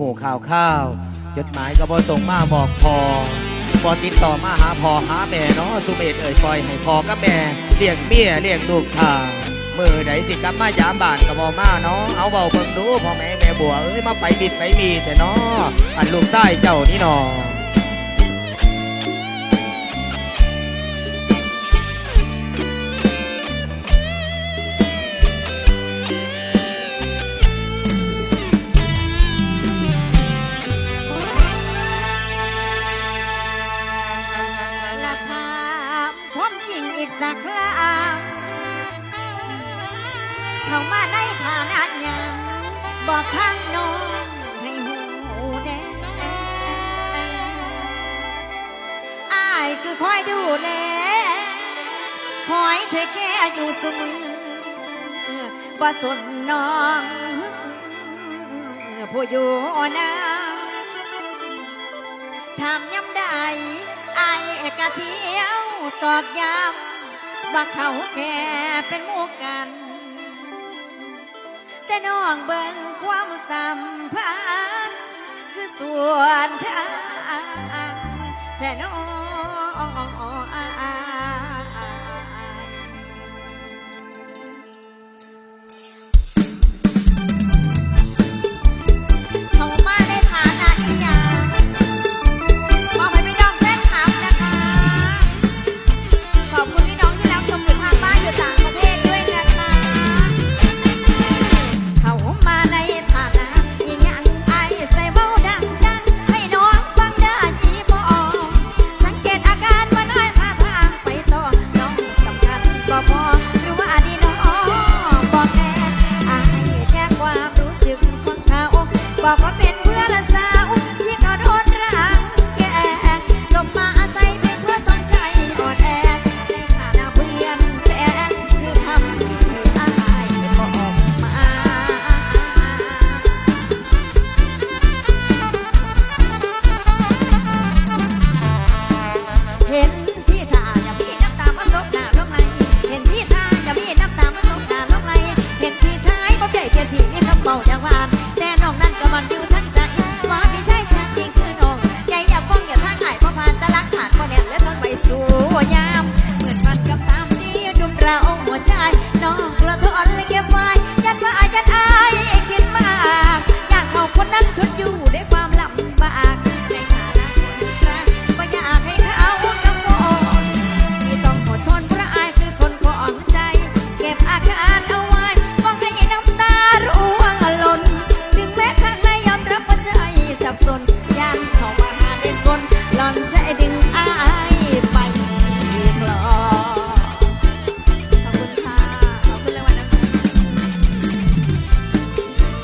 หูข่าวข้าว จดหมายก็บ่ส่งมาบอกพอพอติดต่อมาหาพอหาแม่เนาะสุเมธเอ่ยปล่อยให้พอกับแม่เลี้ยงเมียเลี้ยงลูกทามือใดสิกลับมายามบ้านก็บ่มาเนาะเอาเบาเบิ่งดูพ่อแม่แม่บัวเอ้ยมาไปบิดไปมีแต่เนาะอันลูกใต้เจ้านี่เนาะ สักครั้งเข้ามาในฐานะหยังบอกทางน้องให้หูแน่อายคือคอยดูแลคอยเทแค่อยู่เสมอบ่สนน้องผู้อยู่นาถามย้ำได้ไอ้กะเที่ยวตอกย้ำ ว่าเขาแค่เป็นหมู่กัน แต่น้องเบิ่งความสัมพันธ์คือส่วนทางแต่น้อง ลเห็นพี่ชายบ่ใจเทียนที่มีคำเบาอย่างหวาน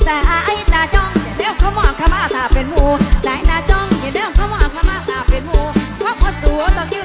แต่ไอ้ตาจ้องอย่าเลี้ยวเขามองเขามาตาเป็นหมูแต่ตาจ้องอย่าเลี้ยวเขามองเขามาตาเป็นหมูเพราะเขาสวยต้องยิ้